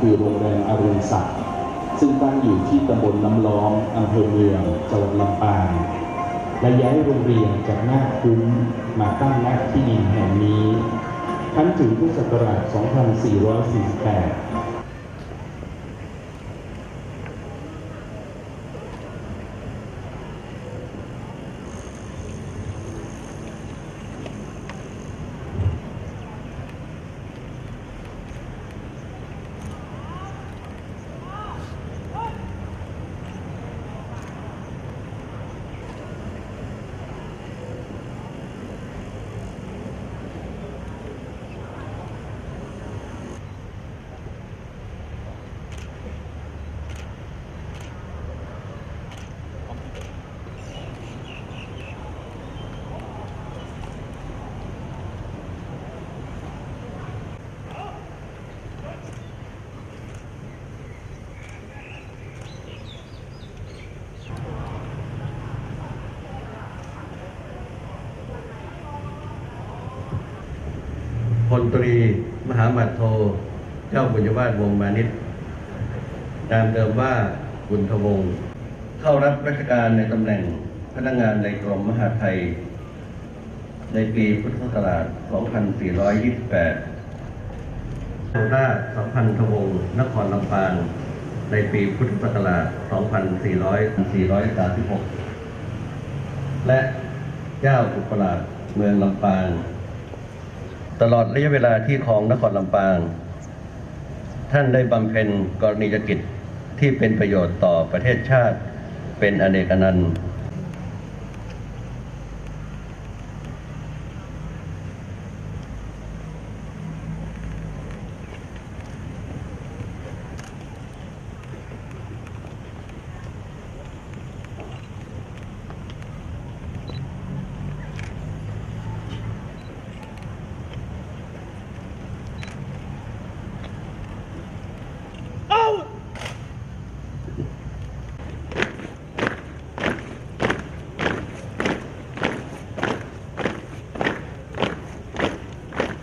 คือโรงแรมอรุณศักดิ์ซึ่งตั้งอยู่ที่ตำบลน้ำล้อมอำเภอเมืองจังหวัดลำปางและย้ายโรงเรียนจากหน้าคุ้มมาตั้งณที่ดินแห่งนี้ทั้งถึงพุทธศักราช 2448 ลตรี มหามัดโท เจ้าบุญวาสวงมานิตนามเดิมว่าบุญทวงศ์เข้ารับราชการในตำแหน่งพนักงานในกรมมหาดไทย ในปีพุทธศักราช 2428โคราชสัมพันธวงศ์นครลำปาง ในปีพุทธศักราช 2436 และเจ้าอุปราชเมืองลำปาง ตลอดระยะเวลาที่ครองนครลำปาง ท่านได้บำเพ็ญกรณียกิจที่เป็นประโยชน์ต่อประเทศชาติเป็นอเนกอนันต์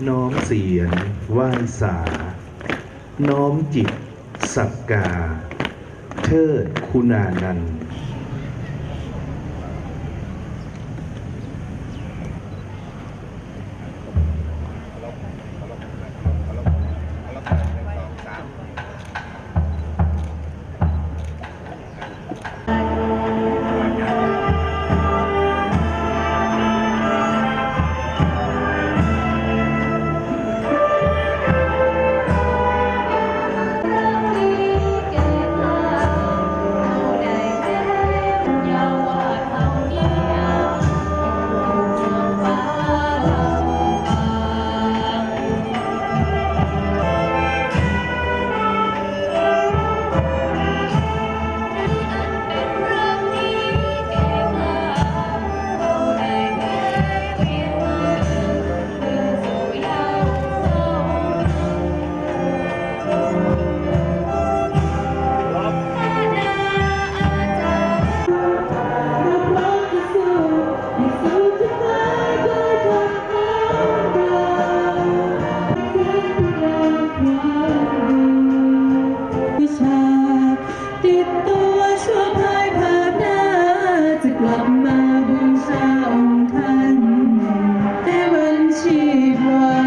น้อมเสียงว่านสา น้อมจิตสักกา เทิดคุณานันท์ ติดตัวชั่วภายภาพหน้าจะกลับมาบูชาองค์ท่านให้วันชีว้ข